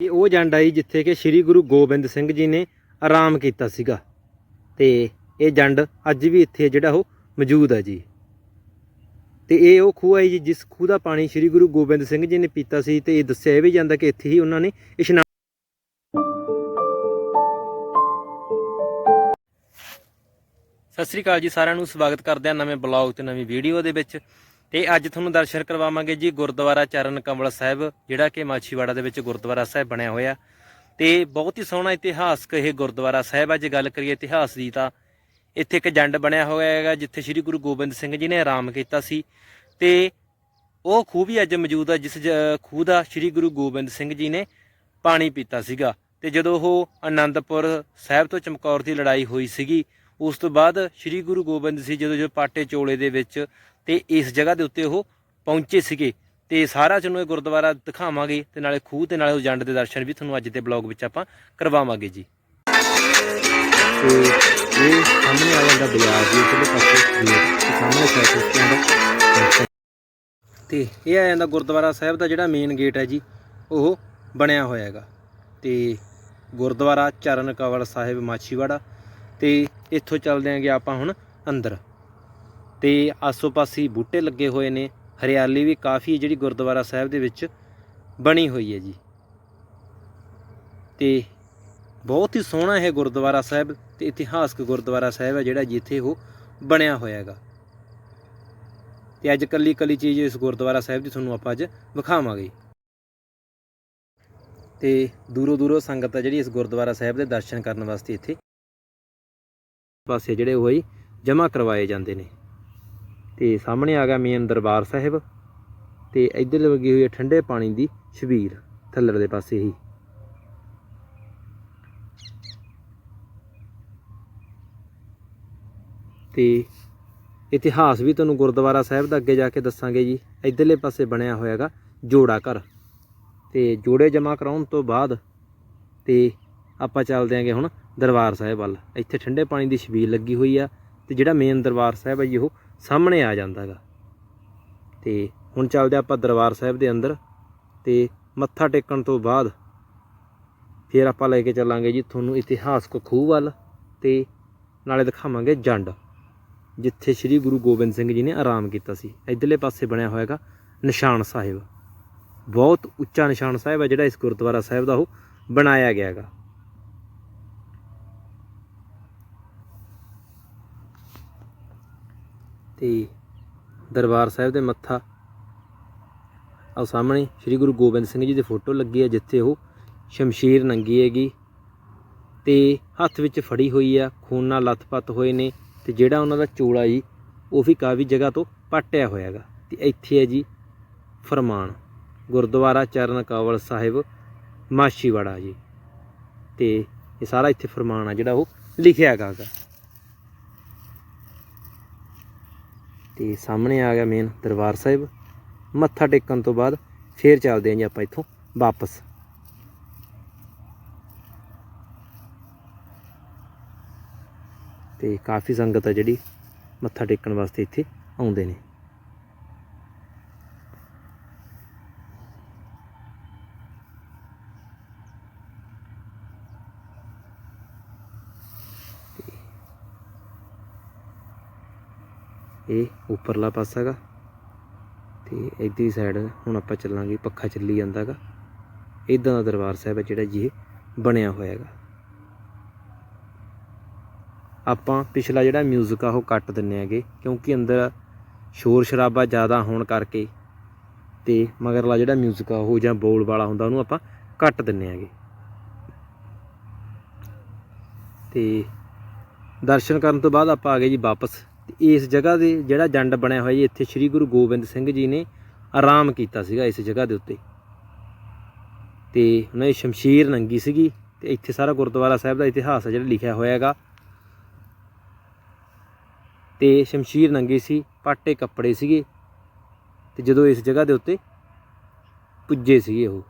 ਇਹ ਉਹ ਜੰਡ ਆਈ ਜਿੱਥੇ ਕਿ ਸ੍ਰੀ ਗੁਰੂ ਗੋਬਿੰਦ ਸਿੰਘ ਜੀ ਨੇ ਆਰਾਮ ਕੀਤਾ ਸੀਗਾ। ਤੇ ਇਹ ਜੰਡ ਅੱਜ ਵੀ ਇੱਥੇ ਜਿਹੜਾ ਉਹ ਮੌਜੂਦ ਹੈ ਜੀ। ਤੇ ਇਹ ਉਹ ਖੂਹ ਹੈ ਜੀ, ਜਿਸ ਖੂਹ ਦਾ ਪਾਣੀ ਸ੍ਰੀ ਗੁਰੂ ਗੋਬਿੰਦ ਸਿੰਘ ਜੀ ਨੇ ਪੀਤਾ ਸੀ ਤੇ ਇਹ ਦੱਸਿਆ ਇਹ ਵੀ ਜਾਂਦਾ ਕਿ ਇੱਥੇ ਹੀ ਉਹਨਾਂ ਨੇ ਇਸ਼ਨਾਨ ਸਤਿ ਸ੍ਰੀ ਅਕਾਲ ਜੀ, ਸਾਰਿਆਂ ਨੂੰ ਸਵਾਗਤ ਕਰਦੇ ਹਾਂ ਨਵੇਂ ਬਲੌਗ ਤੇ ਨਵੀਂ ਵੀਡੀਓ ਦੇ ਵਿੱਚ। ਤੇ ਅੱਜ ਤੁਹਾਨੂੰ ਦਰਸ਼ਨ ਕਰਵਾਵਾਂਗੇ ਜੀ ਗੁਰਦੁਆਰਾ ਚਰਨ ਕਮਲ ਸਾਹਿਬ, ਜਿਹੜਾ ਕਿ ਮਾਛੀਵਾੜਾ ਦੇ ਵਿੱਚ ਗੁਰਦੁਆਰਾ ਸਾਹਿਬ ਬਣਿਆ ਹੋਇਆ। ਤੇ ਬਹੁਤ ਹੀ ਸੋਹਣਾ ਇਤਿਹਾਸਕ ਇਹ ਗੁਰਦੁਆਰਾ ਸਾਹਿਬ ਆ, ਜੇ ਗੱਲ ਕਰੀਏ ਇਤਿਹਾਸ ਦੀ ਤਾਂ। ਇੱਥੇ ਇੱਕ ਜੰਡ ਬਣਿਆ ਹੋਇਆ ਹੈਗਾ, ਜਿੱਥੇ ਸ੍ਰੀ ਗੁਰੂ ਗੋਬਿੰਦ ਸਿੰਘ ਜੀ ਨੇ ਆਰਾਮ ਕੀਤਾ ਸੀ। ਤੇ ਉਹ ਖੂਹ ਵੀ ਅੱਜ ਮੌਜੂਦ ਆ, ਜਿਸ ਜ- ਖੂਹ ਦਾ ਸ੍ਰੀ ਗੁਰੂ ਗੋਬਿੰਦ ਸਿੰਘ ਜੀ ਨੇ ਪਾਣੀ ਪੀਤਾ ਸੀਗਾ। ਤੇ ਜਦੋਂ ਉਹ ਆਨੰਦਪੁਰ ਸਾਹਿਬ ਤੋਂ ਚਮਕੌਰ ਦੀ ਲੜਾਈ ਹੋਈ ਸੀਗੀ, ਉਸ ਤੋਂ ਬਾਅਦ ਸ੍ਰੀ ਗੁਰੂ ਗੋਬਿੰਦ ਸਿੰਘ ਜਦੋਂ ਜੋ ਪਾਟੇ ਚੋਲੇ ਦੇ ਵਿੱਚ ਤੇ ਇਸ ਜਗ੍ਹਾ ਦੇ ਉੱਤੇ ਉਹ ਪਹੁੰਚੇ ਸੀਗੇ। ਤੇ ਸਾਰਾ ਤੁਹਾਨੂੰ ਇਹ ਗੁਰਦੁਆਰਾ ਦਿਖਾਵਾਂਗੇ ਤੇ ਨਾਲੇ ਖੂਹ ਤੇ ਨਾਲੇ ਉਹ ਜੰਡ ਦੇ ਦਰਸ਼ਨ ਵੀ ਤੁਹਾਨੂੰ ਅੱਜ ਦੇ ਬਲੌਗ ਵਿੱਚ ਆਪਾਂ ਕਰਵਾਵਾਂਗੇ ਜੀ। ਤੇ ਇਹ ਸਾਹਮਣੇ ਆ ਜਾਂਦਾ ਬਾਜ਼ਾਰ ਜੀ ਇਧਰਲੇ ਪਾਸੇ ਗੇਟ ਤੇ ਸਾਹਮਣੇ ਸਾਈਕਲ ਸਟੈਂਡ ਤੇ ਇਹ ਆ ਜਾਂਦਾ ਗੁਰਦੁਆਰਾ ਸਾਹਿਬ ਦਾ ਜਿਹੜਾ ਮੇਨ ਗੇਟ ਹੈ ਜੀ ਉਹ ਬਣਿਆ ਹੋਇਆ ਹੈਗਾ। ਤੇ ਗੁਰਦੁਆਰਾ ਚਰਨ ਕਵਲ ਸਾਹਿਬ ਮਾਛੀਵਾੜਾ। ਤੇ ਇੱਥੋਂ ਚੱਲਦੇ ਆਂਗੇ ਆਪਾਂ ਹੁਣ ਅੰਦਰ। ਤੇ ਆਸੋ-ਪਾਸੇ ਬੂਟੇ ਲੱਗੇ ਹੋਏ ਨੇ। ਹਰਿਆਲੀ ਵੀ ਕਾਫੀ ਜਿਹੜੀ ਗੁਰਦੁਆਰਾ ਸਾਹਿਬ ਦੇ ਵਿੱਚ ਬਣੀ ਹੋਈ ਹੈ ਜੀ। ਤੇ ਬਹੁਤ ਹੀ ਸੋਹਣਾ ਇਹ ਗੁਰਦੁਆਰਾ ਸਾਹਿਬ ਤੇ ਇਤਿਹਾਸਕ ਗੁਰਦੁਆਰਾ ਸਾਹਿਬ ਹੈ ਜਿਹੜਾ ਜਿੱਥੇ ਉਹ ਬਣਿਆ ਹੋਇਆ ਹੈਗਾ। ਤੇ ਅੱਜ ਕੱਲੀ ਕੱਲੀ ਚੀਜ਼ ਇਸ ਗੁਰਦੁਆਰਾ ਸਾਹਿਬ ਦੀ ਤੁਹਾਨੂੰ ਆਪਾਂ ਅੱਜ ਵਿਖਾਵਾਂਗੇ। ਤੇ ਦੂਰੋਂ ਦੂਰੋਂ ਸੰਗਤ ਆ ਜਿਹੜੀ ਇਸ ਗੁਰਦੁਆਰਾ ਸਾਹਿਬ ਦੇ ਦਰਸ਼ਨ ਕਰਨ ਵਾਸਤੇ ਇੱਥੇ ਪਾਸੇ ਜਿਹੜੇ ਉਹ ਹੀ ਜਮ੍ਹਾਂ ਕਰਵਾਏ ਜਾਂਦੇ ਨੇ। ਤੇ ਸਾਹਮਣੇ ਆ ਗਿਆ ਮੇਨ ਦਰਬਾਰ ਸਾਹਿਬ ਤੇ ਇੱਧਰ ਲੱਗੀ ਹੋਈ ਹੈ ਠੰਡੇ ਪਾਣੀ ਦੀ ਛਬੀਲ ਥੱਲੜ ਦੇ ਪਾਸੇ ਹੀ। ਤੇ ਇਤਿਹਾਸ ਵੀ ਤੁਹਾਨੂੰ ਗੁਰਦੁਆਰਾ ਸਾਹਿਬ ਦਾ ਅੱਗੇ ਜਾ ਕੇ ਦੱਸਾਂਗੇ ਜੀ। ਇੱਧਰਲੇ ਪਾਸੇ ਬਣਿਆ ਹੋਇਆ ਹੈਗਾ ਜੋੜਾ ਘਰ। ਤੇ ਜੋੜੇ ਜਮ੍ਹਾਂ ਕਰਾਉਣ ਤੋਂ ਬਾਅਦ ਤੇ ਆਪਾਂ ਚੱਲਦੇ ਆਂਗੇ ਹੁਣ ਦਰਬਾਰ ਸਾਹਿਬ ਵੱਲ। ਇੱਥੇ ਠੰਡੇ ਪਾਣੀ ਦੀ ਛਬੀਲ ਲੱਗੀ ਹੋਈ ਆ ਤੇ ਜਿਹੜਾ ਮੇਨ ਦਰਬਾਰ ਸਾਹਿਬ ਹੈ ਜੀ ਉਹ ਸਾਹਮਣੇ ਆ ਜਾਂਦਾ ਹੈਗਾ। ਤੇ ਹੁਣ ਚੱਲਦੇ ਆਪਾਂ ਦਰਬਾਰ ਸਾਹਿਬ ਦੇ ਅੰਦਰ ਤੇ ਮੱਥਾ ਟੇਕਣ ਤੋਂ ਬਾਅਦ ਫਿਰ ਆਪਾਂ ਲੈ ਕੇ ਚੱਲਾਂਗੇ ਜੀ ਤੁਹਾਨੂੰ ਇਤਿਹਾਸਕ ਖੂਹ ਵੱਲ ਤੇ ਨਾਲੇ ਦਿਖਾਵਾਂਗੇ ਜੰਡ, ਜਿੱਥੇ ਸ੍ਰੀ ਗੁਰੂ ਗੋਬਿੰਦ ਸਿੰਘ ਜੀ ਨੇ ਆਰਾਮ ਕੀਤਾ ਸੀ। ਇਧਰਲੇ ਪਾਸੇ ਬਣਿਆ ਹੋਇਆ ਹੋਇਆਗਾ ਨਿਸ਼ਾਨ ਸਾਹਿਬ। ਬਹੁਤ ਉੱਚਾ ਨਿਸ਼ਾਨ ਸਾਹਿਬ ਹੈ ਜਿਹੜਾ ਇਸ ਗੁਰਦੁਆਰਾ ਸਾਹਿਬ ਦਾ ਉਹ ਬਣਾਇਆ ਗਿਆ ਹੈਗਾ। ਤੇ ਦਰਬਾਰ ਸਾਹਿਬ ਦੇ ਮੱਥਾ। ਆਹ ਸਾਹਮਣੇ ਸ੍ਰੀ ਗੁਰੂ ਗੋਬਿੰਦ ਸਿੰਘ ਜੀ ਦੀ ਫੋਟੋ ਲੱਗੀ ਹੈ, ਜਿੱਥੇ ਉਹ ਸ਼ਮਸ਼ੀਰ ਨੰਗੀ ਹੈਗੀ ਤੇ ਹੱਥ ਵਿੱਚ ਫੜੀ ਹੋਈ ਆ, ਖੂਨ ਨਾਲ ਲੱਥਪੱਥ ਹੋਏ ਨੇ ਤੇ ਜਿਹੜਾ ਉਹਨਾਂ ਦਾ ਚੋਲਾ ਜੀ, ਉਹ ਵੀ ਕਾਫੀ ਜਗ੍ਹਾ ਤੋਂ ਪੱਟਿਆ ਹੋਇਆ ਹੈਗਾ। ਤੇ ਇੱਥੇ ਹੈ ਜੀ ਫਰਮਾਨ, ਗੁਰਦੁਆਰਾ ਚਰਨ ਕਾਵਲ ਸਾਹਿਬ ਮਾਸ਼ੀਵਾੜਾ ਜੀ। ਤੇ ਇਹ ਸਾਰਾ ਇੱਥੇ ਫਰਮਾਨ ਆ ਜਿਹੜਾ ਉਹ ਲਿਖਿਆ ਹੈਗਾ ਤੇ ਸਾਹਮਣੇ ਆ ਗਿਆ ਮੇਨ ਦਰਬਾਰ ਸਾਹਿਬ। ਮੱਥਾ ਟੇਕਣ ਤੋਂ ਬਾਅਦ ਫੇਰ ਚੱਲਦੇ ਹਾਂ ਜੀ ਆਪਾਂ ਇੱਥੋਂ ਵਾਪਸ। ਤੇ ਕਾਫੀ ਸੰਗਤ ਆ ਜਿਹੜੀ ਮੱਥਾ ਟੇਕਣ ਵਾਸਤੇ ਇੱਥੇ ਆਉਂਦੇ ਨੇ। ਇਹ ਉੱਪਰਲਾ ਪਾਸਾ ਹੈਗਾ ਤੇ ਇੱਧਰਲੀ ਸਾਈਡ ਹੁਣ ਆਪਾਂ ਚੱਲਾਂਗੇ ਪੱਖਾ ਚੱਲੀ ਜਾਂਦਾ ਹੈਗਾ ਇਦਾਂ ਦਾ ਦਰਬਾਰ ਸਾਹਿਬ ਹੈ ਜਿਹੜਾ ਜੀ ਇਹ ਬਣਿਆ ਹੋਇਆ ਹੈਗਾ ਆਪਾਂ ਪਿਛਲਾ ਜਿਹੜਾ 뮤직 ਆ ਉਹ ਕੱਟ ਦਿੰਨੇ ਹੈਗੇ ਕਿਉਂਕਿ ਅੰਦਰ ਸ਼ੋਰ ਸ਼ਰਾਬਾ ਜ਼ਿਆਦਾ ਹੋਣ ਕਰਕੇ ਤੇ ਮਗਰਲਾ ਜਿਹੜਾ 뮤직 ਆ ਉਹ ਜਾਂ ਬੋਲ ਵਾਲਾ ਹੁੰਦਾ ਉਹਨੂੰ ਆਪਾਂ ਕੱਟ ਦਿੰਨੇ ਹੈਗੇ ਤੇ ਦਰਸ਼ਨ ਕਰਨ ਤੋਂ ਬਾਅਦ ਆਪਾਂ ਆ ਗਏ ਜੀ ਵਾਪਸ ਤੇ ਇਸ ਜਗ੍ਹਾ ਦੇ ਜਿਹੜਾ ਜੰਡ ਬਣਿਆ ਹੋਇਆ ਜੀ, ਇੱਥੇ ਸ੍ਰੀ ਗੁਰੂ ਗੋਬਿੰਦ ਸਿੰਘ ਜੀ ਨੇ ਆਰਾਮ ਕੀਤਾ ਸੀਗਾ ਇਸ ਜਗ੍ਹਾ ਦੇ ਉੱਤੇ। ਤੇ ਉਹਨਾਂ ਦੀ ਸ਼ਮਸ਼ੀਰ ਨੰਗੀ ਸੀਗੀ ਤੇ ਇੱਥੇ ਸਾਰਾ ਗੁਰਦੁਆਰਾ ਸਾਹਿਬ ਦਾ ਇਤਿਹਾਸ ਹੈ ਜਿਹੜਾ ਲਿਖਿਆ ਹੋਇਆ ਹੈਗਾ। ਤੇ ਸ਼ਮਸ਼ੀਰ ਨੰਗੀ ਸੀ, ਪਾਟੇ ਕੱਪੜੇ ਸੀਗੇ ਤੇ ਜਦੋਂ ਇਸ ਜਗ੍ਹਾ ਦੇ ਉੱਤੇ ਪੁੱਜੇ ਸੀਗੇ ਉਹ।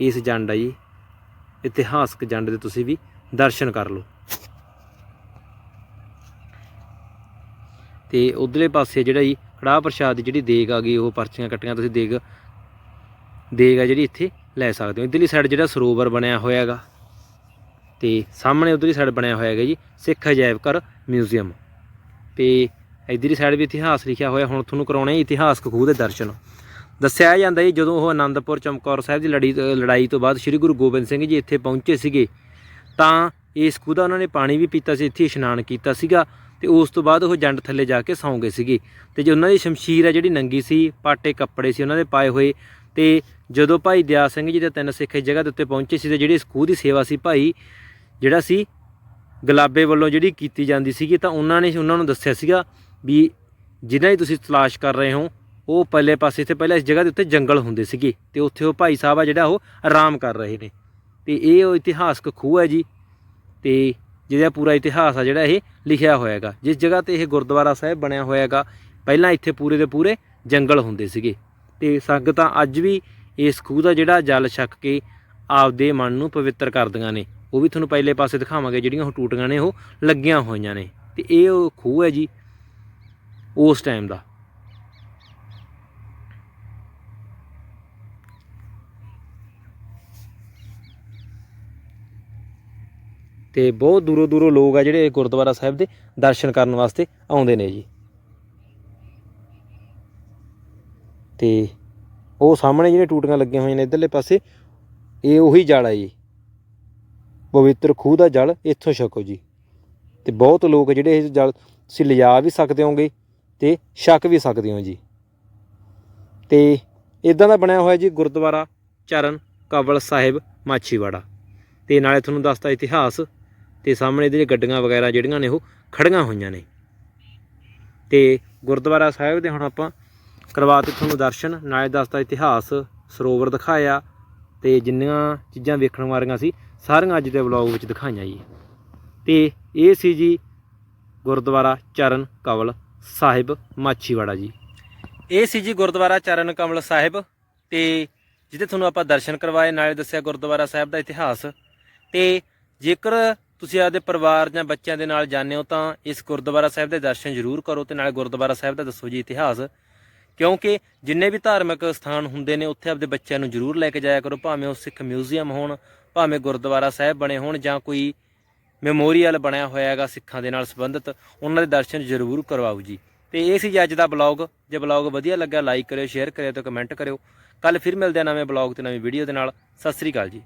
ਇਸ ਜੰਡ ਆ ਜੀ ਇਤਿਹਾਸਕ ਜੰਡ ਦੇ ਤੁਸੀਂ ਵੀ ਦਰਸ਼ਨ ਕਰ ਲਓ। ਤੇ ਉਧਰਲੇ ਪਾਸੇ ਜਿਹੜਾ ਜੀ ਕੜਾਹ ਪ੍ਰਸ਼ਾਦ ਦੀ ਜਿਹੜੀ ਦੇਗ ਆ ਗਈ, ਉਹ ਪਰਚੀਆਂ ਕੱਟੀਆਂ ਤੁਸੀਂ ਦੇਗ ਦੇਗ ਆ ਜਿਹੜੀ ਇੱਥੇ ਲੈ ਸਕਦੇ ਹੋ। ਇਧਰਲੀ ਸਾਈਡ ਜਿਹੜਾ ਸਰੋਵਰ ਬਣਿਆ ਹੋਇਆ ਹੈਗਾ, ਤੇ ਸਾਹਮਣੇ ਉਧਰਲੀ ਸਾਈਡ ਬਣਿਆ ਹੋਇਆ ਹੈਗਾ ਜੀ, ਸਿੱਖ ਅਜਾਇਬ ਘਰ ਮਿਊਜ਼ੀਅਮ ਤੇ ਇਧਰਲੀ ਸਾਈਡ ਵੀ ਇਤਿਹਾਸ ਲਿਖਿਆ ਹੋਇਆ, ਹੁਣ ਤੁਹਾਨੂੰ ਕਰਾਉਣਾ ਆ ਇਤਿਹਾਸਕ ਖੂਹ ਦੇ ਦਰਸ਼ਨ। ਦੱਸਿਆ ਜਾਂਦਾ ਜੀ, ਜਦੋਂ ਉਹ ਆਨੰਦਪੁਰ ਚਮਕੌਰ ਸਾਹਿਬ ਦੀ ਲੜੀ, ਲੜਾਈ ਤੋਂ ਬਾਅਦ ਸ੍ਰੀ ਗੁਰੂ ਗੋਬਿੰਦ ਸਿੰਘ ਜੀ ਇੱਥੇ ਪਹੁੰਚੇ ਸੀਗੇ, ਤਾਂ ਇਸ ਖੂਹ ਦਾ ਉਹਨਾਂ ਨੇ ਪਾਣੀ ਵੀ ਪੀਤਾ ਸੀ, ਇੱਥੇ ਇਸ਼ਨਾਨ ਕੀਤਾ ਸੀਗਾ ਤੇ ਉਸ ਤੋਂ ਬਾਅਦ ਉਹ ਜੰਡ ਥੱਲੇ ਜਾ ਕੇ ਸੌਂ ਗਏ ਸੀਗੇ। ਤੇ ਜੇ ਉਹਨਾਂ ਦੀ ਸ਼ਮਸ਼ੀਰ ਹੈ ਜਿਹੜੀ ਨੰਗੀ ਸੀ, ਪਾਟੇ ਕੱਪੜੇ ਸੀ ਉਹਨਾਂ ਦੇ ਪਾਏ ਹੋਏ, ਤੇ ਜਦੋਂ ਭਾਈ ਦਿਆ ਸਿੰਘ ਜੀ ਦੇ ਤਿੰਨ ਸਿੱਖ ਇਸ ਜਗ੍ਹਾ ਦੇ ਉੱਤੇ ਪਹੁੰਚੇ ਸੀ ਤੇ ਜਿਹੜੀ ਇਸ ਖੂਹ ਦੀ ਸੇਵਾ ਸੀ ਭਾਈ, ਜਿਹੜਾ ਸੀ ਗੁਲਾਬੇ ਵੱਲੋਂ ਜਿਹੜੀ ਕੀਤੀ ਜਾਂਦੀ ਸੀਗੀ, ਤਾਂ ਉਹਨਾਂ ਨੇ ਉਹਨਾਂ ਨੂੰ ਦੱਸਿਆ ਸੀਗਾ ਵੀ ਜਿਨ੍ਹਾਂ ਦੀ ਤੁਸੀਂ ਤਲਾਸ਼ ਕਰ ਰਹੇ ਹੋ ਉਹ ਪਹਿਲੇ ਪਾਸੇ ਇੱਥੇ ਪਹਿਲਾਂ ਇਸ ਜਗ੍ਹਾ ਦੇ ਉੱਤੇ ਜੰਗਲ ਹੁੰਦੇ ਸੀਗੇ ਤੇ ਉੱਥੇ ਉਹ ਭਾਈ ਸਾਹਿਬ ਆ ਜਿਹੜਾ ਉਹ ਆਰਾਮ ਕਰ ਰਹੇ ਨੇ। ਤੇ ਇਹ ਉਹ ਇਤਿਹਾਸਕ ਖੂਹ ਹੈ ਜੀ ਤੇ ਜਿਹਦਾ ਪੂਰਾ ਇਤਿਹਾਸ ਆ ਜਿਹੜਾ ਇਹ ਲਿਖਿਆ ਹੋਇਆ ਹੈਗਾ ਜਿਸ ਜਗ੍ਹਾ ਤੇ ਇਹ ਗੁਰਦੁਆਰਾ ਸਾਹਿਬ ਬਣਿਆ ਹੋਇਆ ਹੈਗਾ ਪਹਿਲਾਂ ਇੱਥੇ ਪੂਰੇ ਦੇ ਪੂਰੇ ਜੰਗਲ ਹੁੰਦੇ ਸੀਗੇ। ਤੇ ਸੰਗਤਾਂ ਅੱਜ ਵੀ ਇਸ ਖੂਹ ਦਾ ਜਿਹੜਾ ਜਲ ਛਕ ਕੇ ਆਪਦੇ ਮਨ ਨੂੰ ਪਵਿੱਤਰ ਕਰਦੀਆਂ ਨੇ। ਉਹ ਵੀ ਤੁਹਾਨੂੰ ਪਹਿਲੇ ਪਾਸੇ ਦਿਖਾਵਾਂਗੇ ਜਿਹੜੀਆਂ ਉਹ ਟੂਟੀਆਂ ਨੇ, ਉਹ ਲੱਗੀਆਂ ਹੋਈਆਂ ਨੇ। ਤੇ ਇਹ ਉਹ ਖੂਹ ਹੈ ਜੀ ਉਸ ਟਾਈਮ ਦਾ। ਤੇ ਬਹੁਤ ਦੂਰੋਂ ਦੂਰੋਂ ਲੋਕ ਆ ਜਿਹੜੇ ਗੁਰਦੁਆਰਾ ਸਾਹਿਬ ਦੇ ਦਰਸ਼ਨ ਕਰਨ ਵਾਸਤੇ ਆਉਂਦੇ ਨੇ ਜੀ। ਤੇ ਉਹ ਸਾਹਮਣੇ ਜਿਹੜੇ ਟੂਟੀਆਂ ਲੱਗੀਆਂ ਹੋਈਆਂ ਨੇ ਇਧਰਲੇ ਪਾਸੇ, ਇਹ ਉਹੀ ਜਲ ਹੈ ਜੀ। ਪਵਿੱਤਰ ਖੂਹ ਦਾ ਜਲ ਇੱਥੋਂ ਛਕੋ ਜੀ। ਤੇ ਬਹੁਤ ਲੋਕ ਜਿਹੜੇ ਇਹ ਜਲ ਤੁਸੀਂ ਲਿਜਾ ਵੀ ਸਕਦੇ ਹੋਗੇ ਤੇ ਛਕ ਵੀ ਸਕਦੇ ਹੋ ਜੀ। ਤੇ ਇਦਾਂ ਦਾ ਬਣਿਆ ਹੋਇਆ ਜੀ ਗੁਰਦੁਆਰਾ ਚਰਨ ਕਵਲ ਸਾਹਿਬ ਮਾਛੀਵਾੜਾ। ਤੇ ਨਾਲੇ ਤੁਹਾਨੂੰ ਦੱਸਦਾ ਇਤਿਹਾਸ ਤੇ ਸਾਹਮਣੇ ਇਹਦੇ ਗੱਡੀਆਂ ਵਗੈਰਾ ਜਿਹੜੀਆਂ ਨੇ ਉਹ ਖੜੀਆਂ ਹੋਈਆਂ ਨੇ। ਤੇ ਗੁਰਦੁਆਰਾ ਸਾਹਿਬ ਦੇ ਹੁਣ ਆਪਾਂ ਕਰਵਾਤੇ ਤੁਹਾਨੂੰ ਦਰਸ਼ਨ। ਨਾਲੇ ਦੱਸਦਾ ਇਤਿਹਾਸ, ਸਰੋਵਰ ਦਿਖਾਇਆ ਤੇ ਜਿੰਨੀਆਂ ਚੀਜ਼ਾਂ ਵੇਖਣ ਵਾਲੀਆਂ ਸੀ, ਸਾਰੀਆਂ ਅੱਜ ਦੇ ਵਲੌਗ ਵਿੱਚ ਦਿਖਾਈਆਂ ਜੀ। ਤੇ ਇਹ ਸੀ ਜੀ ਗੁਰਦੁਆਰਾ ਚਰਨ ਕਵਲ ਸਾਹਿਬ, ਮਾਛੀਵਾੜਾ ਜੀ। ਇਹ ਸੀ ਜੀ ਗੁਰਦੁਆਰਾ ਚਰਨ ਕਮਲ ਸਾਹਿਬ ਤੇ ਜਿੱਥੇ ਤੁਹਾਨੂੰ ਆਪਾਂ ਦਰਸ਼ਨ ਕਰਵਾਏ, ਨਾਲੇ ਦੱਸਿਆ ਗੁਰਦੁਆਰਾ ਸਾਹਿਬ ਦਾ ਇਤਿਹਾਸ। ਤੇ ਜੇਕਰ ਤੁਸੀਂ ਆਪਦੇ ਪਰਿਵਾਰ ਜਾਂ ਬੱਚਿਆਂ ਦੇ ਨਾਲ ਜਾਂਦੇ ਹੋ ਤਾਂ ਇਸ ਗੁਰਦੁਆਰਾ ਸਾਹਿਬ ਦੇ ਦਰਸ਼ਨ ਜ਼ਰੂਰ ਕਰੋ ਤੇ ਨਾਲ ਗੁਰਦੁਆਰਾ ਸਾਹਿਬ ਦਾ ਦੱਸੋ ਜੀ ਇਤਿਹਾਸ। ਕਿਉਂਕਿ ਜਿੰਨੇ ਵੀ ਧਾਰਮਿਕ ਸਥਾਨ ਹੁੰਦੇ ਨੇ, ਉੱਥੇ ਆਪਦੇ ਬੱਚਿਆਂ ਨੂੰ ਜ਼ਰੂਰ ਲੈ ਕੇ ਜਾਇਆ ਕਰੋ, ਭਾਵੇਂ ਉਹ ਸਿੱਖ ਮਿਊਜ਼ੀਅਮ ਹੋਣ, ਭਾਵੇਂ ਗੁਰਦੁਆਰਾ ਸਾਹਿਬ ਬਣੇ ਹੋਣ ਜਾਂ ਕੋਈ ਮੈਮੋਰੀਅਲ ਬਣਿਆ ਹੋਇਆ ਹੈਗਾ ਸਿੱਖਾਂ ਦੇ ਨਾਲ ਸੰਬੰਧਿਤ, ਉਹਨਾਂ ਦੇ ਦਰਸ਼ਨ ਜ਼ਰੂਰ ਕਰਵਾਓ ਜੀ। ਤੇ ਇਹ ਸੀ ਜੀ ਅੱਜ ਦਾ ਬਲੌਗ। ਜੇ ਬਲੌਗ ਵਧੀਆ ਲੱਗਾ, ਲਾਈਕ ਕਰਿਓ, ਸ਼ੇਅਰ ਕਰਿਓ ਤੇ ਕਮੈਂਟ ਕਰਿਓ। ਕੱਲ ਫਿਰ ਮਿਲਦੇ ਆ ਨਵੇਂ ਬਲੌਗ ਤੇ ਨਵੀਂ ਵੀਡੀਓ ਦੇ ਨਾਲ। ਸਤਿ ਸ੍ਰੀ ਅਕਾਲ ਜੀ।